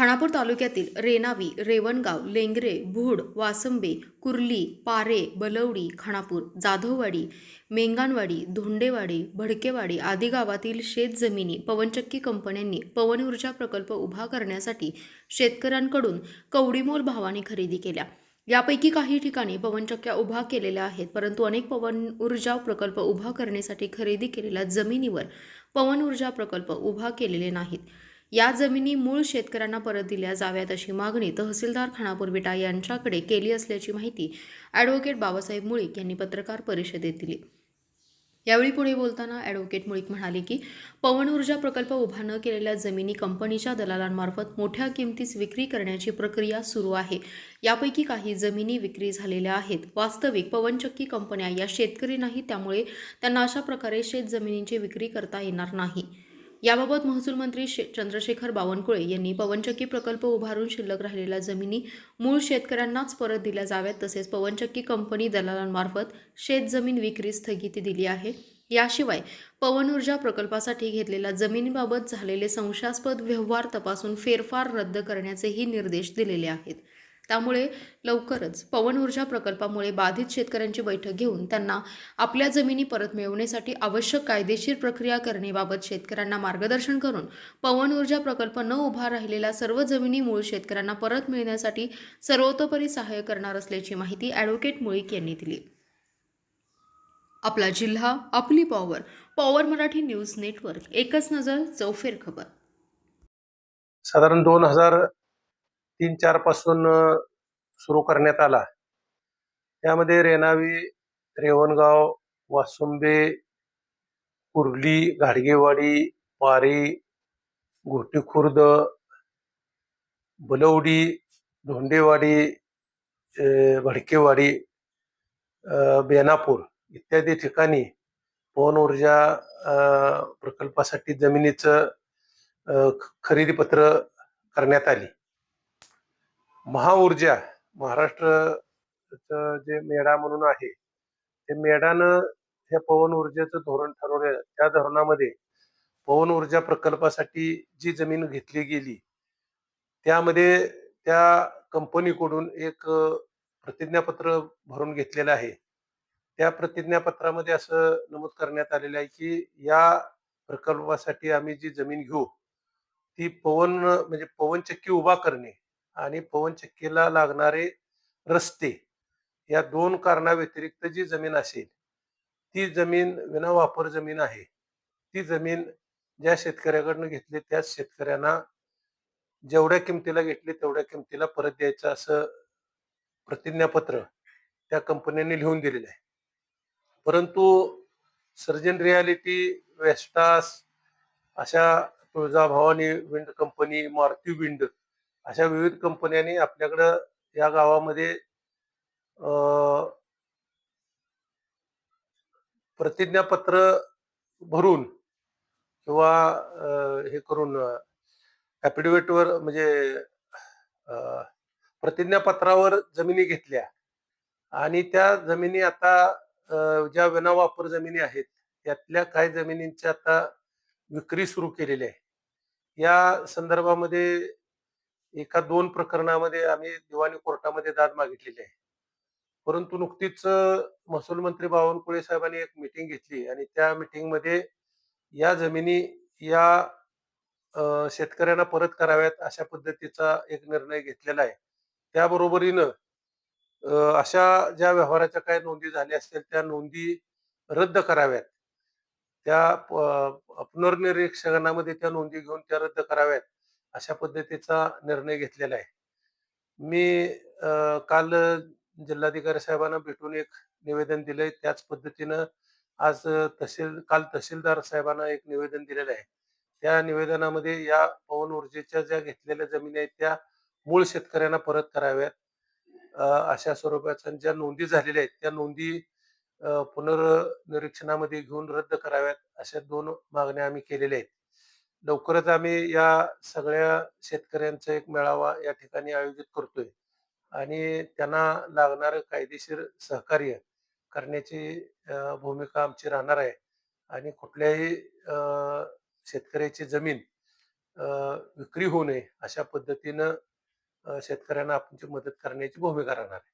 खानापूर तालुक्यातील रेणावी रेवणगाव लेंगरे भूड वासंबे कुर्ली पारे बलवडी खानापूर जाधववाडी मेंगाणवाडी धोंडेवाडी भडकेवाडी आदी गावातील शेतजमिनी पवनचक्की कंपन्यांनी पवन ऊर्जा प्रकल्प उभा करण्यासाठी शेतकऱ्यांकडून कवडीमोल भावाने खरेदी केल्या. यापैकी काही ठिकाणी पवनचक्क्या उभा केलेल्या आहेत परंतु अनेक पवन ऊर्जा प्रकल्प उभा करण्यासाठी खरेदी केलेल्या जमिनीवर पवन ऊर्जा प्रकल्प उभा केलेले नाहीत. या जमिनी मूळ शेतकऱ्यांना परत दिल्या जाव्यात अशी मागणी तहसीलदार खानापूर विटा यांच्याकडे केली असल्याची माहिती ॲडव्होकेट बाबासाहेब मुळीक यांनी पत्रकार परिषदेत दिली. यावेळी पुढे बोलताना ॲडव्होकेट मुळीक म्हणाले की पवन ऊर्जा प्रकल्प उभा न केलेल्या जमिनी कंपनीच्या दलालांमार्फत मोठ्या किमतीस विक्री करण्याची प्रक्रिया सुरू आहे. यापैकी काही जमिनी विक्री झालेल्या आहेत. वास्तविक पवनचक्की कंपन्या या शेतकरी नाहीत त्यामुळे त्यांना अशा प्रकारे शेत जमिनींची विक्री करता येणार नाही. याबाबत महसूल मंत्री शे चंद्रशेखर बावनकुळे यांनी पवनचक्की प्रकल्प उभारून शिल्लक राहिलेल्या जमिनी मूळ शेतकऱ्यांनाच परत दिल्या जाव्यात तसेच पवनचक्की कंपनी दलालांमार्फत शेतजमीन विक्री स्थगिती दिली आहे. याशिवाय पवन ऊर्जा प्रकल्पासाठी घेतलेल्या जमिनीबाबत झालेले संशयास्पद व्यवहार तपासून फेरफार रद्द करण्याचेही निर्देश दिलेले आहेत. त्यामुळे लवकरच पवन ऊर्जा प्रकल्पामुळे बाधित शेतकऱ्यांची बैठक घेऊन त्यांना आपल्या जमिनी परत मिळवण्यासाठी आवश्यक कायदेशीर प्रक्रिया करण्याबाबत शेतकऱ्यांना मार्गदर्शन करून पवन ऊर्जा प्रकल्प न उभा राहिलेल्या सर्व जमिनी मूळ शेतकऱ्यांना परत मिळण्यासाठी सर्वतोपरी सहाय्य करणार असल्याची माहिती ॲडव्होकेट मुळीक यांनी दिली. आपला जिल्हा आपली power power Marathi news network एकच नजर चौफेर खबर. साधारण दोन हजार तीन चारपासून सुरू करण्यात आला. त्यामध्ये रेणावी रेवणगाव वासुंबे कुर्ली घाडगेवाडी पारी घोटी खुर्द बलवडी धोंडेवाडी भडकेवाडी बेनापूर इत्यादी ठिकाणी पवन ऊर्जा प्रकल्पासाठी जमिनीचं खरेदीपत्र करण्यात आली. महाऊर्जा महाराष्ट्र जे मेढा म्हणून आहे ते मेढानं ह्या पवन ऊर्जेचं धोरण ठरवलं. त्या धोरणामध्ये पवन ऊर्जा प्रकल्पासाठी जी जमीन घेतली गेली त्यामध्ये त्या कंपनीकडून एक प्रतिज्ञापत्र भरून घेतलेलं आहे. त्या प्रतिज्ञापत्रामध्ये असं नमूद करण्यात आलेलं आहे की या प्रकल्पासाठी आम्ही जी जमीन घेऊ ती पवन म्हणजे पवनचक्की उभा करणे आणि पवनचक्कीला लागणारे रस्ते या दोन कारणाव्यतिरिक्त जी जमीन असेल ती जमीन विनावापर जमीन आहे. ती जमीन ज्या शेतकऱ्याकडनं घेतली त्याच शेतकऱ्यांना जेवढ्या किमतीला घेतली तेवढ्या किमतीला परत द्यायचं असं प्रतिज्ञापत्र त्या कंपन्यांनी लिहून दिलेलं आहे. परंतु सर्जन रियालिटी वेस्टास अशा Tuljabhavani wind company Maruti wind अशा विविध कंपन्यांनी आपल्याकडं या गावामध्ये अं, प्रतिज्ञापत्र भरून किंवा हे करून ऍफिडेव्हिटवर म्हणजे अं, प्रतिज्ञापत्रावर जमिनी घेतल्या. आणि त्या जमिनी आता ज्या विनावापर जमिनी आहेत त्यातल्या काही जमिनींची आता विक्री सुरू केलेली आहे. या संदर्भामध्ये एका दोन प्रकरणामध्ये आम्ही दिवाणी कोर्टामध्ये दाद मागितलेली आहे. परंतु नुकतीच महसूल मंत्री बावनकुळे साहेबांनी एक मिटिंग घेतली आणि त्या मिटिंगमध्ये या जमिनी या शेतकऱ्यांना परत कराव्यात अशा पद्धतीचा एक निर्णय घेतलेला आहे. त्याबरोबरीनं अशा ज्या व्यवहाराच्या काही नोंदी झाल्या असतील त्या नोंदी रद्द कराव्यात. त्या पुनर्निरीक्षणामध्ये त्या नोंदी घेऊन त्या रद्द कराव्यात. अशा पद्धतीचा निर्णय घेतलेला आहे. मी काल जिल्हाधिकारी साहेबांना भेटून एक निवेदन दिलंय. त्याच पद्धतीनं आज तहसील काल तहसीलदार साहेबांना एक निवेदन दिलेलं आहे. त्या निवेदनामध्ये या पवन ऊर्जेच्या ज्या घेतलेल्या जमिनी आहेत त्या मूळ शेतकऱ्यांना परत कराव्यात. अशा स्वरूपाच्या ज्या नोंदी झालेल्या आहेत त्या नोंदी पुनर्निरीक्षणामध्ये घेऊन रद्द कराव्यात अशा दोन मागण्या आम्ही केलेल्या आहेत. लवकरच आम्ही या सगळ्या शेतकऱ्यांचा एक मेळावा या ठिकाणी आयोजित करतोय आणि त्यांना लागणारं कायदेशीर सहकार्य करण्याची भूमिका आमची राहणार आहे आणि कुठल्याही शेतकऱ्याची जमीन विक्री होऊ नये अशा पद्धतीनं शेतकऱ्यांना आपण मदत करण्याची भूमिका राहणार आहे.